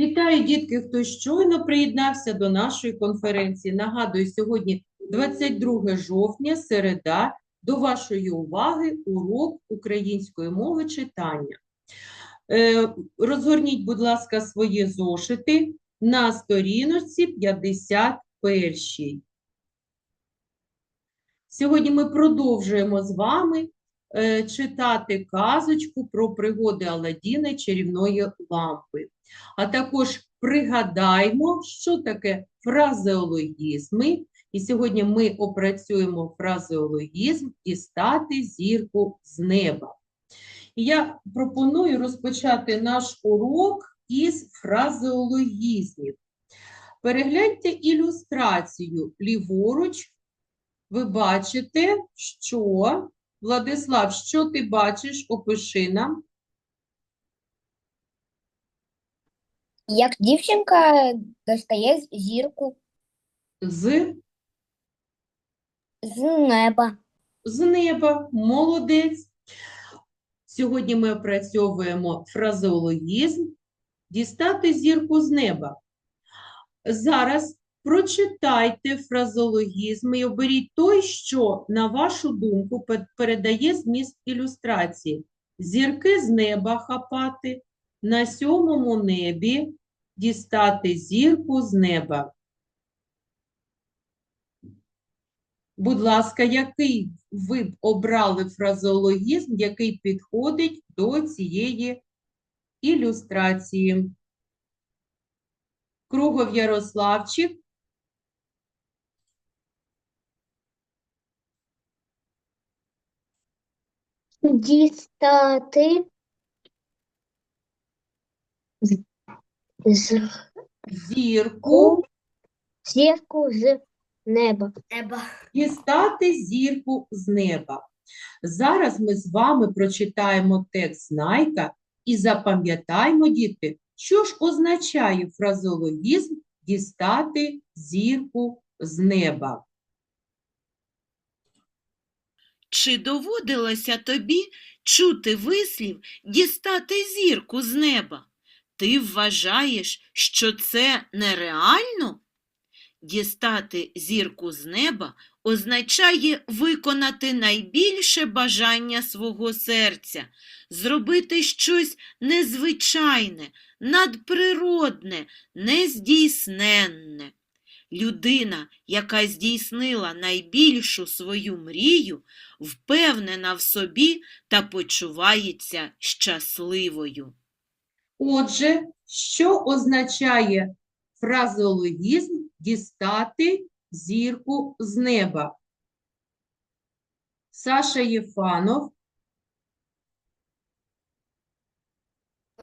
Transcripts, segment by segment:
Вітаю, дітки, хто щойно приєднався до нашої конференції. Нагадую, сьогодні 22 жовтня, середа. До вашої уваги урок української мови читання. Е, Розгорніть, будь ласка, свої зошити на сторіночці 51. Сьогодні ми продовжуємо з вами е, читати казочку про пригоди Аладдіна чарівної лампи. А також пригадаймо, що таке фразеологізми. І сьогодні ми опрацюємо фразеологізм «дістати зірку з неба». І я пропоную розпочати наш урок із фразеологізмів. Перегляньте ілюстрацію ліворуч. Ви бачите, що, Владислав, що ти бачиш? Опиши нам. Як дівчинка достає зірку З, з неба. з неба. Молодець. Сьогодні ми опрацьовуємо фразеологізм «дістати зірку з неба». Зараз прочитайте фразеологізм і оберіть той, що, на вашу думку, пе- передає зміст ілюстрації. Зірки з неба хапати, на сьомому небі дістати зірку з неба. Будь ласка, який ви б обрали фразеологізм, який підходить до цієї ілюстрації? Кругов Ярославчик. Дістати з Зірку. зірку з неба. Неба. Дістати зірку з неба. Зараз ми з вами прочитаємо текст Знайка і запам'ятаємо, діти, що ж означає фразеологізм дістати зірку з неба. Чи доводилося тобі чути вислів дістати зірку з неба? Ти вважаєш, що це нереально? Дістати зірку з неба означає виконати найбільше бажання свого серця, зробити щось незвичайне, надприродне, нездійсненне. Людина, яка здійснила найбільшу свою мрію, впевнена в собі та почувається щасливою. Отже, що означає фразеологізм дістати зірку з неба? Саша Єфанов,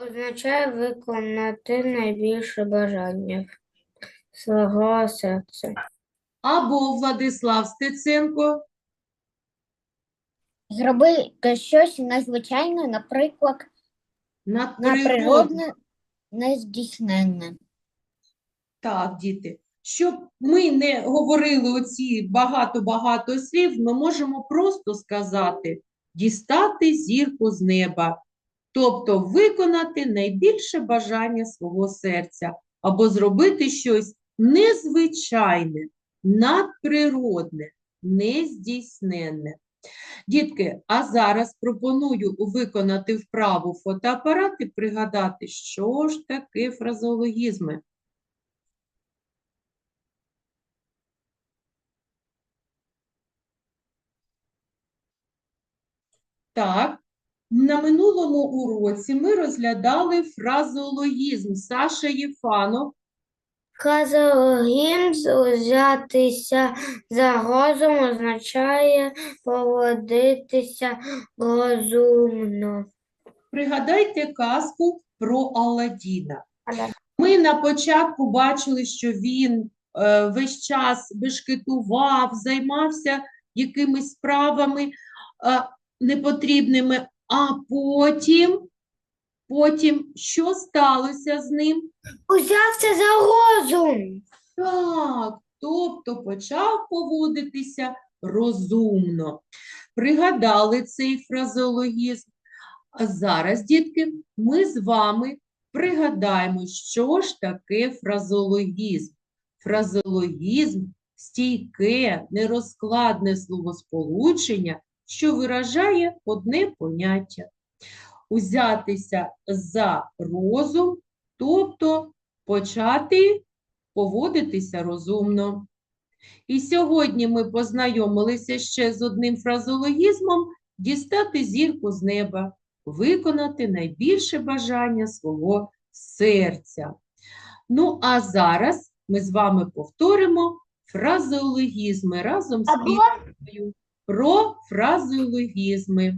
Означає виконати найбільше бажання свого серця. або Владислав Стеценко, Зробити щось надзвичайне, наприклад, надприродне. наприродне, нездійсненне. Так, діти, щоб ми не говорили оці багато-багато слів, ми можемо просто сказати дістати зірку з неба, тобто виконати найбільше бажання свого серця, або зробити щось незвичайне, надприродне, нездійсненне. Дітки, а зараз пропоную виконати вправу фотоапарат і пригадати, що ж таке фразеологізми. Так, на минулому уроці ми розглядали фразеологізм Саша Єфанов. Казалогін взятися за розум означає поводитися розумно. Пригадайте казку про Аладдіна. Ми на початку бачили, що він е, весь час бешкетував, займався якимись справами е, непотрібними, а потім, потім що сталося з ним? Узявся за розум. Так, тобто почав поводитися розумно. Пригадали цей фразеологізм. А зараз, дітки, ми з вами Пригадаємо, що ж таке фразеологізм. Фразеологізм – стійке, нерозкладне словосполучення, що виражає одне поняття. Узятися за розум, тобто почати поводитися розумно. І сьогодні ми познайомилися ще з одним фразеологізмом дістати зірку з неба, виконати найбільше бажання свого серця. Ну, а зараз ми з вами повторимо фразеологізми разом з піснею про фразеологізми.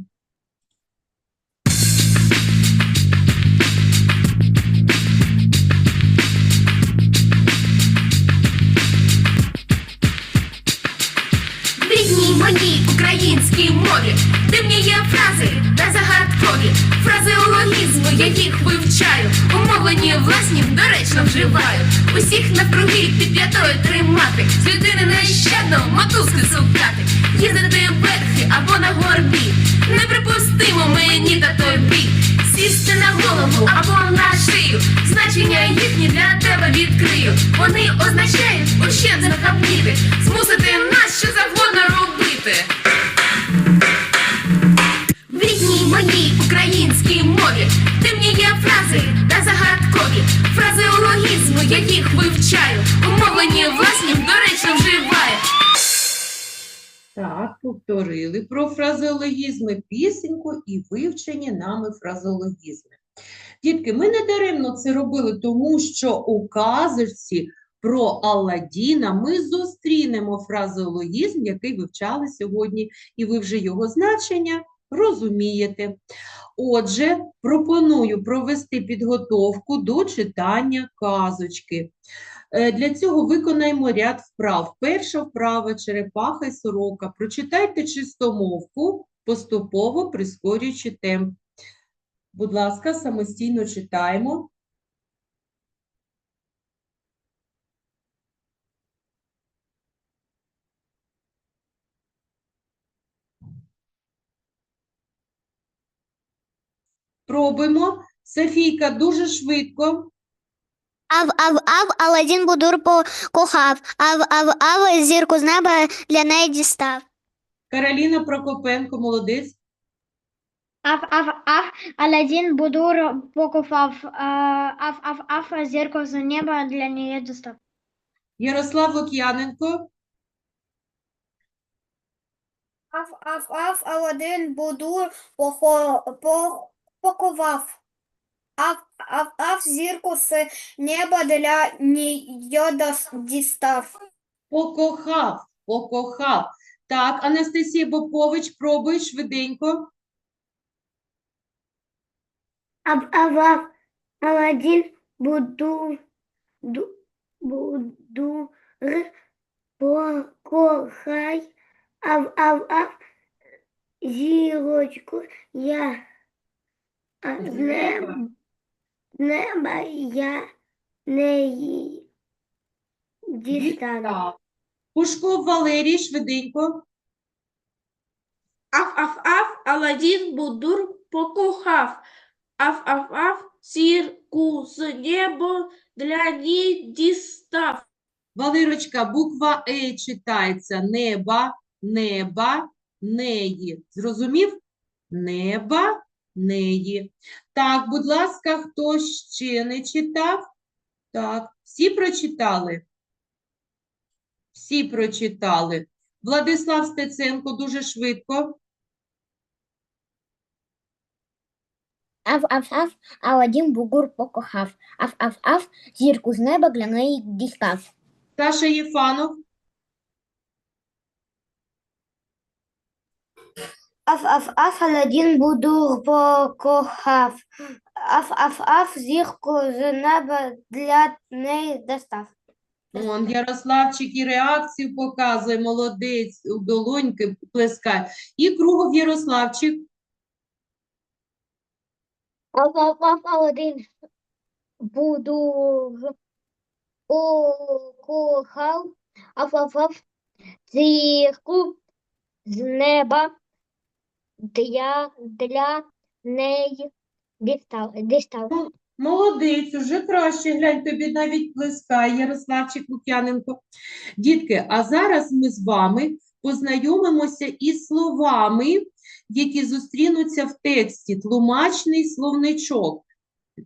Дивні є фрази та загадкові. Фразеологізми я їх вивчаю. Умовлені власні доречно вживаю. Усіх навкруги під п'ятою тримати. З людини нещадно мотузки сукати. Їздити верхи або на горбі. Неприпустимо мені та тобі. Сісти на голову або на шию. Значення їхні для тебе відкрию. Вони означають захапніти, повторили про фразеологізми пісеньку і вивчені нами фразеологізми. Дітки, ми не даремно це робили, тому що у казочці про Алладіна ми зустрінемо фразеологізм, який вивчали сьогодні, і ви вже його значення розумієте. Отже, пропоную провести підготовку до читання казочки. Е, Для цього виконаємо ряд вправ. Перша вправа черепаха і сорока. Прочитайте чистомовку, поступово прискорюючи темп. Будь ласка, самостійно читаємо. Пробуємо. Софійка, дуже швидко. Ав, ав, ав, Аладдін Будур покохав, ав, ав, ав, зірку з неба для неї дістав. Кароліна Прокопенко, молодець. Ав, ав, ав, Аладдін Будур покохав, ав, ав, ав, зірку з неба для неї дістав. Ярослав Лук'яненко. Аф, аф, аф, Аладдин Будур похо, по, поховав. Аф, аф, аф, зірку з неба для нього дістав. Покохав, покохав. Так, Анастасія Попович, пробуй швиденько. Ав, ав, ав, Аладдин Будур, ду, покохай. Ав, ав, ав, зірочку я а, з неба, неба я не її дістану. Пушков Валерій, швиденько. Аф, аф, аф, Аладдін Будур покохав. Аф, аф, аф, зірку з неба для ній дістав. Валерочка, буква Е читається. Неба, неба, неї. Зрозумів? Неба, неї. Так, будь ласка, хто ще не читав? Так, всі прочитали? Всі прочитали. Владислав Стеценко, дуже швидко. Ав, Аладдін Бугур покохав, ав, ав, ав, зірку з неба для неї дістав. Саша Єфанов. Аф, аф, аф, Аладдін Будур покохав. Аф, аф, аф, зірку з неба для неї достав. Он, Ярославчик і реакцію показує, молодець, у долоньки плескає. І Кругов Ярославчик. Ав, ав, ав, Аладдін Будур покохав, ав, ав, ав, зірку з неба для, для неї дістав. Молодець, уже краще. Глянь, тобі навіть блискає Ярославчик Лук'яненко. Дітки, а зараз ми з вами познайомимося із словами, які зустрінуться в тексті. Тлумачний словничок.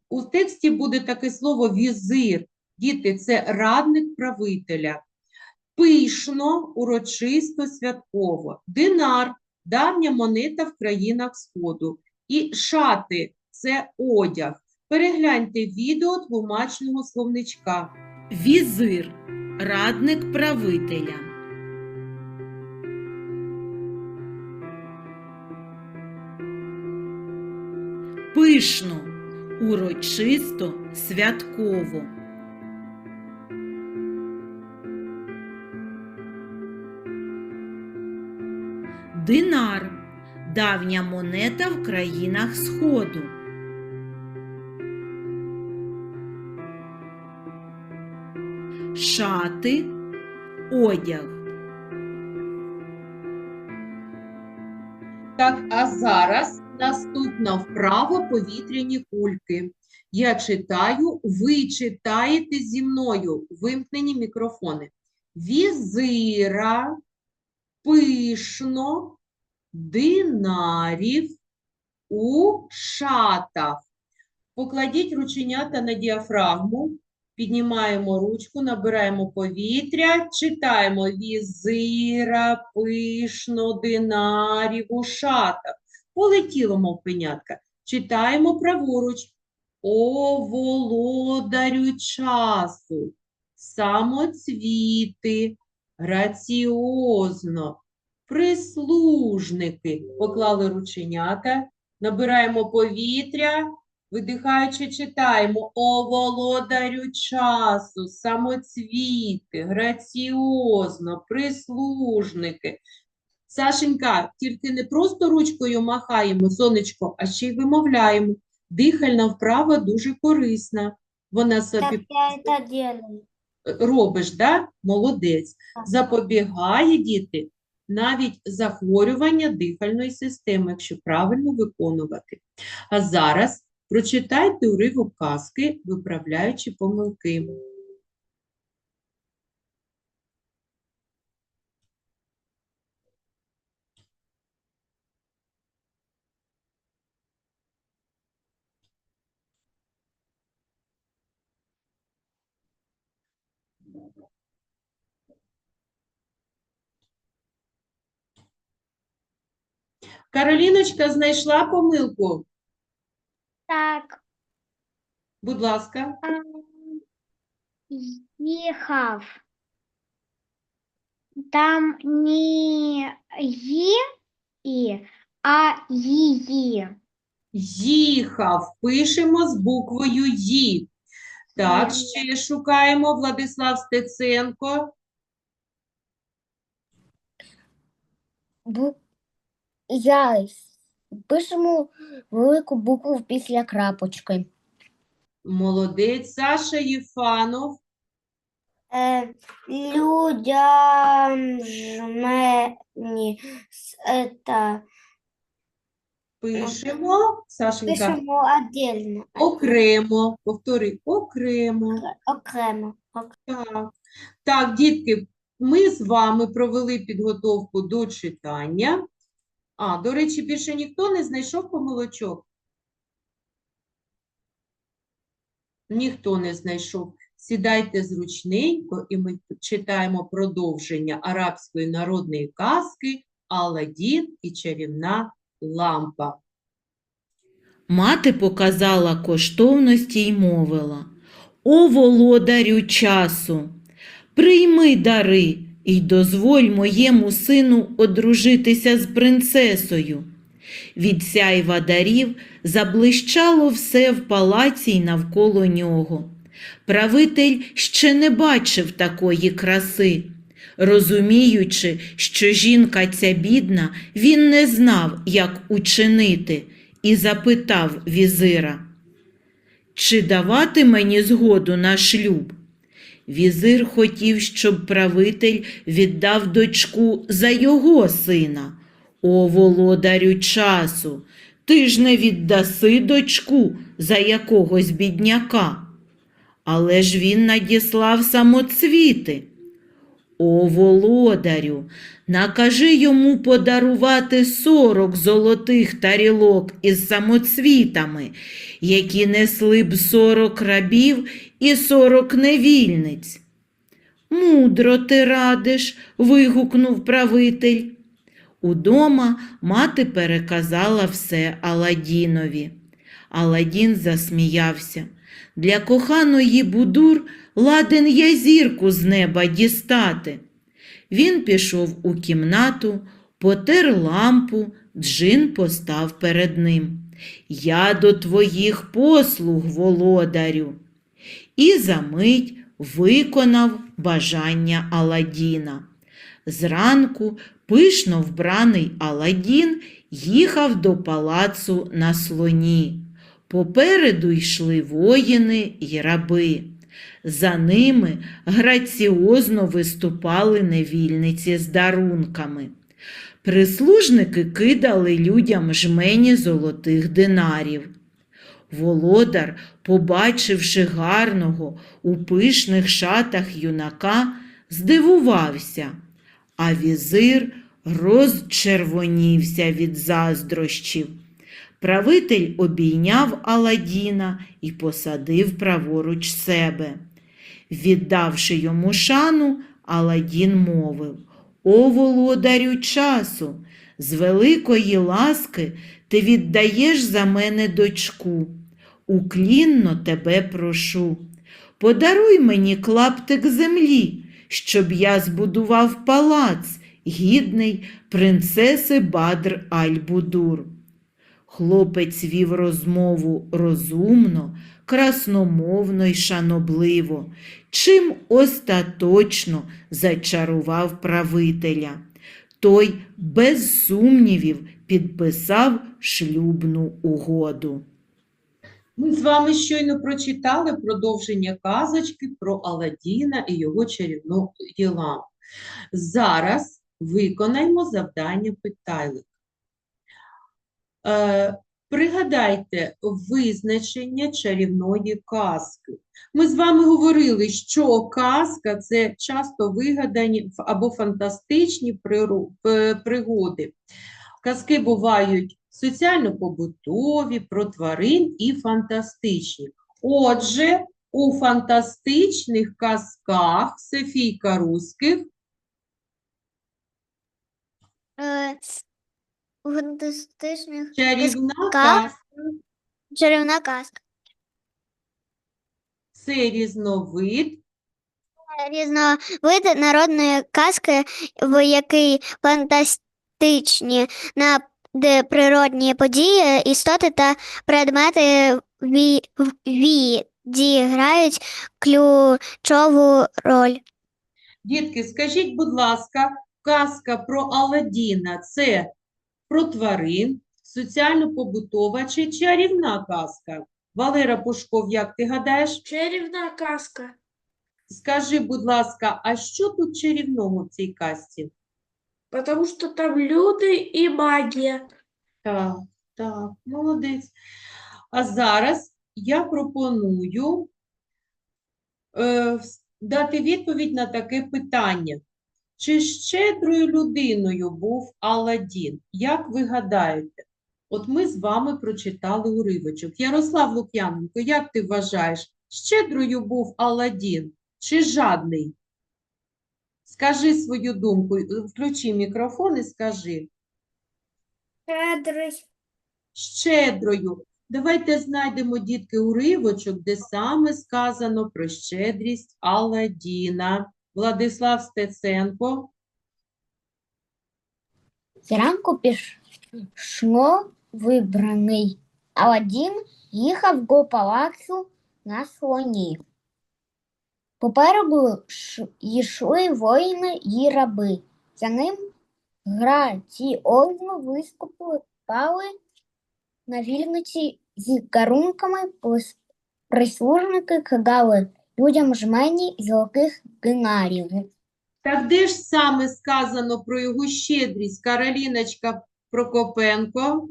У тексті буде таке слово візир. Діти, це радник правителя. Пишно, урочисто, святково. Динар – давня монета в країнах Сходу. І шати – це одяг. Перегляньте відео тлумачного словничка. Візир радник правителя. Пишно, урочисто, святково. Динар давня монета в країнах Сходу. Шати, одяг. Так, а зараз наступна вправа повітряні кульки. Я читаю, ви читаєте зі мною. Вимкнені мікрофони. Візира, пишно, динарів, у шатах. Покладіть рученята на діафрагму, піднімаємо ручку, набираємо повітря, читаємо візира, пишно, динарів, у шатах. Полетіло, мов пенятка. Читаємо праворуч. О володарю часу, самоцвіти, граціозно, прислужники. Поклали рученята, набираємо повітря, видихаючи, читаємо. О володарю часу, самоцвіти, граціозно, прислужники. Сашенька, тільки не просто ручкою махаємо, сонечко, а ще й вимовляємо. Дихальна вправа дуже корисна. Вона Так я делаю. Робиш, да? Молодець. Запобігає діти навіть захворювання дихальної системи, якщо правильно виконувати. А зараз прочитайте уривок казки, виправляючи помилки. Кароліночка знайшла помилку. Так, Будь ласка. їхав. Там не «ї» і, а «її». Їхав. Пишемо з буквою Ї. Так, ще шукаємо Владислав Стеценко. Бу... Я пишемо велику букву після крапочки. Молодець. Саша Єфанов. Е, людям жмені с- это Пишемо. Сашенька. пишемо отдельно, Окремо. Повтори. Окремо. окремо. Так. Так, дітки, ми з вами провели підготовку до читання. А, до речі, більше ніхто не знайшов помилочок? Ніхто не знайшов. Сідайте зручненько, і ми читаємо продовження арабської народної казки «Аладдін і чарівна лампа». Мати показала коштовності й мовила: О володарю часу, прийми дари і дозволь моєму сину одружитися з принцесою. Від сяйва дарів заблищало все в палаці й навколо нього. Правитель ще не бачив такої краси. Розуміючи, що жінка ця бідна, він не знав, як учинити, і запитав візира, чи давати мені згоду на шлюб? Візир хотів, щоб правитель віддав дочку за його сина. О, володарю часу, Ти ж не віддаси дочку за якогось бідняка. Але ж він надіслав самоцвіти. О, володарю, накажи йому подарувати сорок золотих тарілок із самоцвітами, які несли б сорок рабів і сорок невільниць. Мудро ти радиш, вигукнув правитель. Удома мати переказала все Аладдінові. Аладдін засміявся. Для коханої Будур ладен я зірку з неба дістати. Він пішов у кімнату, потер лампу, джин постав перед ним. Я до твоїх послуг, володарю. І за мить виконав бажання Аладдіна. Зранку пишно вбраний Аладдін їхав до палацу на слоні. Попереду йшли воїни й раби. За ними граціозно виступали невільниці з дарунками. Прислужники кидали людям жмені золотих динарів. Володар, побачивши гарного у пишних шатах юнака, здивувався, а візир розчервонівся від заздрощів. Правитель обійняв Аладдіна і посадив праворуч себе. Віддавши йому шану, Аладдін мовив О володарю часу, з великої ласки ти віддаєш за мене дочку. Уклінно тебе прошу. Подаруй мені клаптик землі, щоб я збудував палац, гідний принцеси Бадр Аль-Будур. Хлопець вів розмову розумно, красномовно й шанобливо, чим остаточно зачарував правителя. Той без сумнівів підписав шлюбну угоду. Ми з вами щойно прочитали продовження казочки про Аладдіна і його чарівну лампу. Зараз виконаймо завдання питайлик. Е, пригадайте визначення чарівної казки. Ми з вами говорили, що казка це часто вигадані або фантастичні пригоди. Казки бувають соціально-побутові, про тварин і фантастичні. Отже, у фантастичних казках Софійка Руських Е, фантастичних чарівна Казка. чарівна казка. це різновид Різновид народної казки, в якій фантастичні на де природні події, істоти та предмети ві, відіграють ключову роль. Дітки, скажіть, будь ласка, казка про Аладдіна – це про тварин, соціально-побутова чи чарівна казка? Валера Пушков, як ти гадаєш? Чарівна казка. Скажи, будь ласка, а що тут чарівного в цій казці? Потому что там люди и магия. Так, так, молодець. А зараз я пропоную е, дати відповідь на таке питання. Чи щедрою людиною був Аладдін? Як ви гадаєте? От ми з вами прочитали уривочок. Ярослав Лук'яненко, як ти вважаєш, щедрою був Аладдін чи жадний? Скажи свою думку, включи мікрофон і скажи. Щедрий. щедрою. Давайте знайдемо, дітки, уривочок, де саме сказано про щедрість Аладдіна. Владислав Стеценко. Зранку пішло вибраний. Аладдін їхав до палацу на слоні. Попереду йшли воїни й раби. За ним граціозно виступали на вільниці з карунками, прислужники кидали людям жмені золотих динарів. Так де ж саме сказано про його щедрість Кароліночка Прокопенко?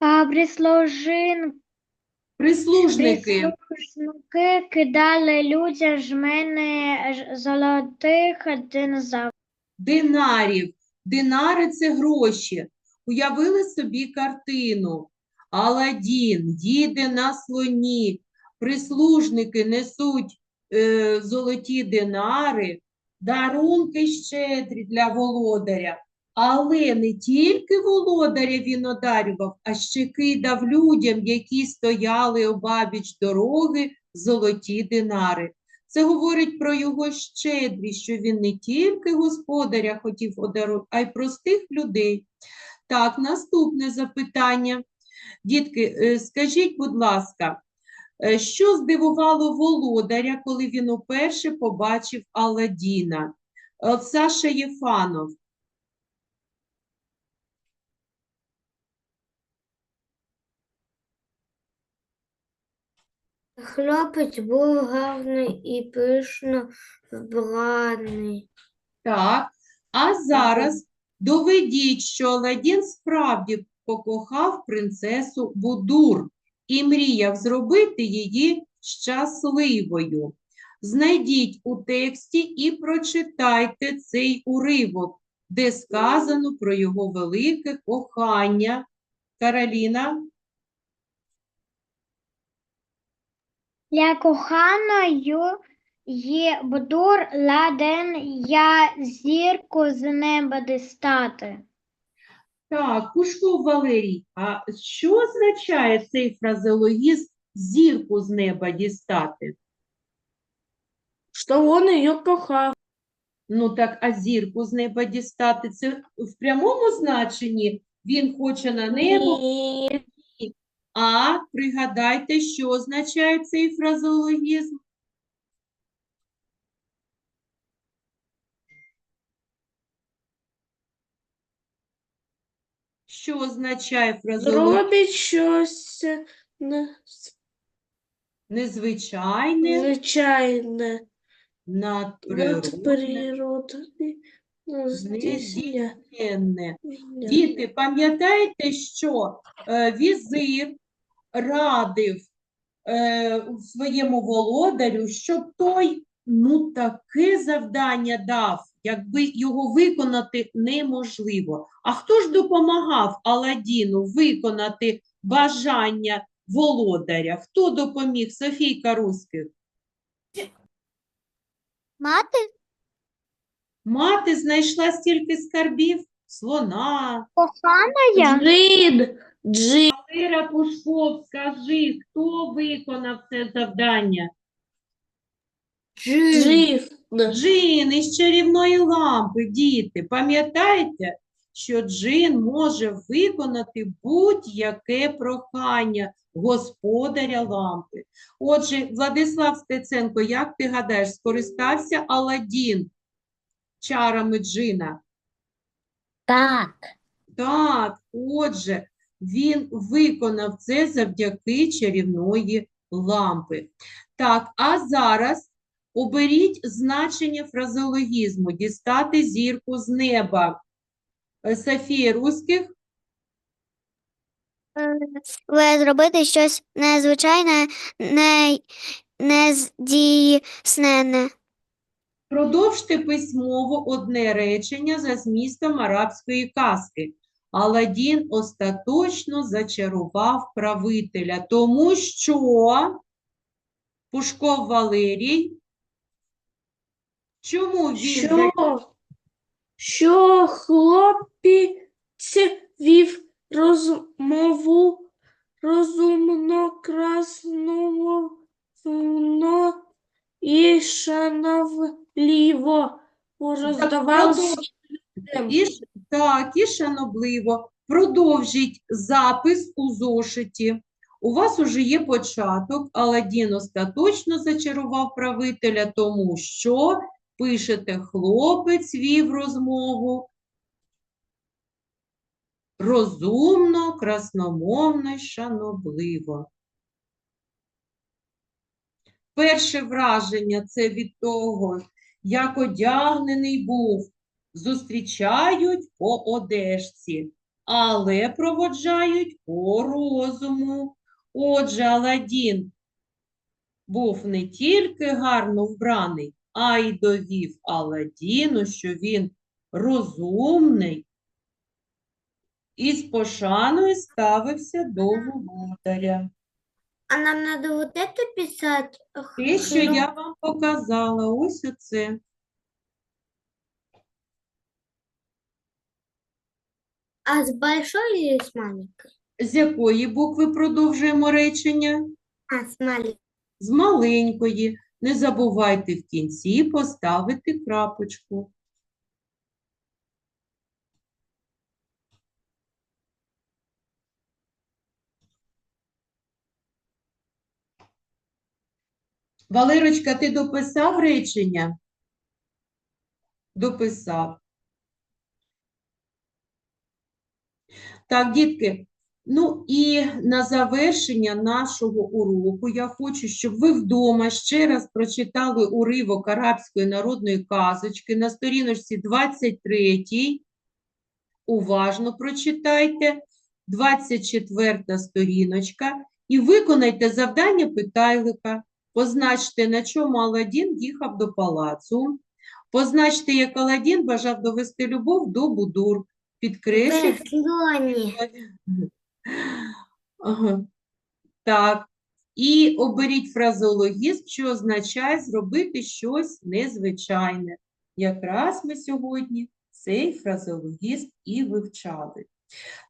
А прислужин, Прислужники. прислужники кидали людям жмени ж- золотих динозаврів. динарів. Динари це гроші. Уявили собі картину. Аладдін їде на слоні, прислужники несуть е, золоті динари, дарунки щедрі для володаря. Але не тільки володаря він одарював, а ще кидав людям, які стояли обабіч дороги, золоті динари. Це говорить про його щедрість, що він не тільки господаря хотів одарувати, а й простих людей. Так, наступне запитання. Дітки, е, скажіть, будь ласка, що здивувало володаря, коли він уперше побачив Аладдіна? Саша Єфанов. Хлопець був гарний і пишно вбраний. Так, а зараз доведіть, що Аладдін справді покохав принцесу Будур і мріяв зробити її щасливою. Знайдіть у тексті і прочитайте цей уривок, де сказано про його велике кохання. Кароліна, Для коханої є Будур ладен я зірку з неба дістати. Так, Пушков Валерій, а що означає цей фразеологізм зірку з неба дістати? Что он ее кохав. Ну так, а зірку з неба дістати це в прямому значенні він хоче на небо, Ні. а пригадайте, що означає цей фразеологізм? Що означає фразеологізм? Зробить щось не- Незвичайне, звичайне, надприродне, надприродне, нездійсненне. Діти, пам'ятаєте, що е, візир радив е, своєму володарю, щоб той ну таке завдання дав, якби його виконати неможливо. А хто ж допомагав Аладдіну виконати бажання володаря? Хто допоміг? Софійка Руських? Мати Мати знайшла стільки скарбів, слона, Кохана Джин, джин, Валера Пушков, скажи, хто виконав це завдання? Джин. Джин із чарівної лампи, діти. Пам'ятаєте, що джин може виконати будь-яке прохання господаря лампи. Отже, Владислав Стеценко, як ти гадаєш, скористався Аладдін чарами джина? Так. Так, отже, він виконав це завдяки чарівної лампи. Так, а зараз оберіть значення фразеологізму дістати зірку з неба. Е, Софія Руських, Ви зробити щось незвичайне, не, нездійснене. продовжте письмово одне речення за змістом арабської казки. Аладдін остаточно зачарував правителя, тому що Пушков Валерій, чому він Що, що хлопець вів розмову розумно, красно і шановливо роздавав І, ш- так, і шанобливо. Продовжіть запис у зошиті. У вас уже є початок. Аладдін остаточно зачарував правителя, тому що пишете хлопець вів розмову. Розумно, красномовно й шанобливо. Перше враження це від того, як одягнений був. Зустрічають по одежці. але проводжають по розуму. Отже, Аладдін був не тільки гарно вбраний, а й довів Аладдіну, що він розумний і з пошаною ставився до володаря. А нам надо вот это писать? Те, що я вам показала, ось оце. А с большой или с маленькой? З якої букви продовжуємо речення? А, с маленькой. З маленької. Не забувайте в кінці поставити крапочку. Валерочка, ти дописав речення? Дописав. Так, дітки, ну і на завершення нашого уроку я хочу, щоб ви вдома ще раз прочитали уривок арабської народної казочки на сторіночці 23. Уважно прочитайте, 24 сторіночка, і виконайте завдання питайлика. Позначте, на чому Аладдін їхав до палацу. Позначте, як Аладдін бажав довести любов до Будур. Підкресліть слоне. Ага. Так. І оберіть фразеологізм, що означає зробити щось незвичайне. Якраз ми сьогодні цей фразеологізм і вивчали.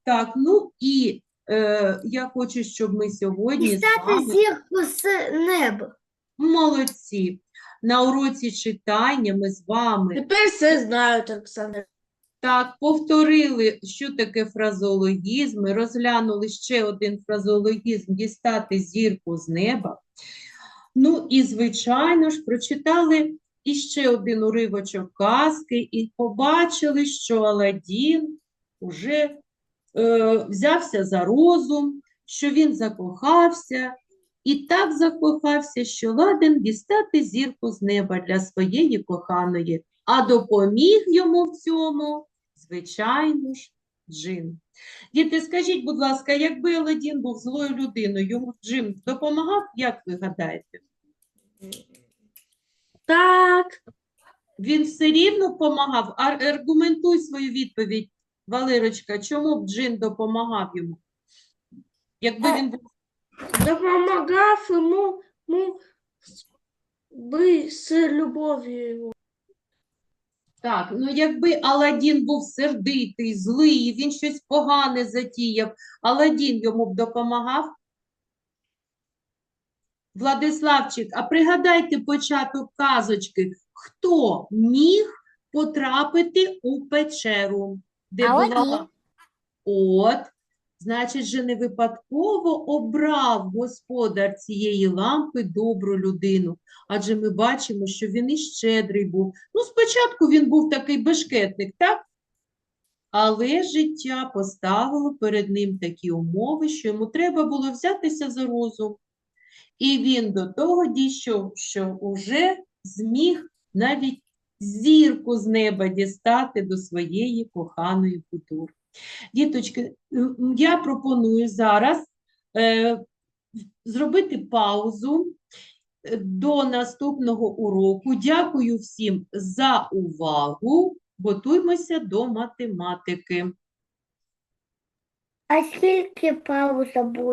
Так, ну і е, я хочу, щоб ми сьогодні з Дістати вами зірку з неба. молодці. На уроці читання ми з вами Тепер все знають, Олександр. Так, повторили, що таке фразеологізм, ми розглянули ще один фразеологізм дістати зірку з неба. Ну і, звичайно ж, прочитали іще один уривочок казки і побачили, що Аладдін уже е, взявся за розум, що він закохався, і так закохався, що ладен дістати зірку з неба для своєї коханої, а допоміг йому в цьому, звичайно ж, Джин. Діти, скажіть, будь ласка, якби Аладдін був злою людиною, йому Джин допомагав, як ви гадаєте? Так, Він все рівно допомагав? Аргументуй свою відповідь, Валерочка, чому б Джин допомагав йому? Якби він був допомагав йому, йому би з любов'ю. Так, ну якби Аладдін був сердитий, злий, він щось погане затіяв, Аладдін йому б допомагав? Владиславчик, а пригадайте початок казочки. Хто міг потрапити у печеру? Де була... От, значить же не випадково обрав господар цієї лампи добру людину. Адже ми бачимо, що він і щедрий був. Ну, спочатку він був такий бешкетник, так? Але життя поставило перед ним такі умови, що йому треба було взятися за розум. І він до того дійшов, що вже зміг навіть зірку з неба дістати до своєї коханої Будур. Діточки, я пропоную зараз е, зробити паузу е, до наступного уроку. Дякую всім за увагу. Готуймося до математики. А скільки пауза буде?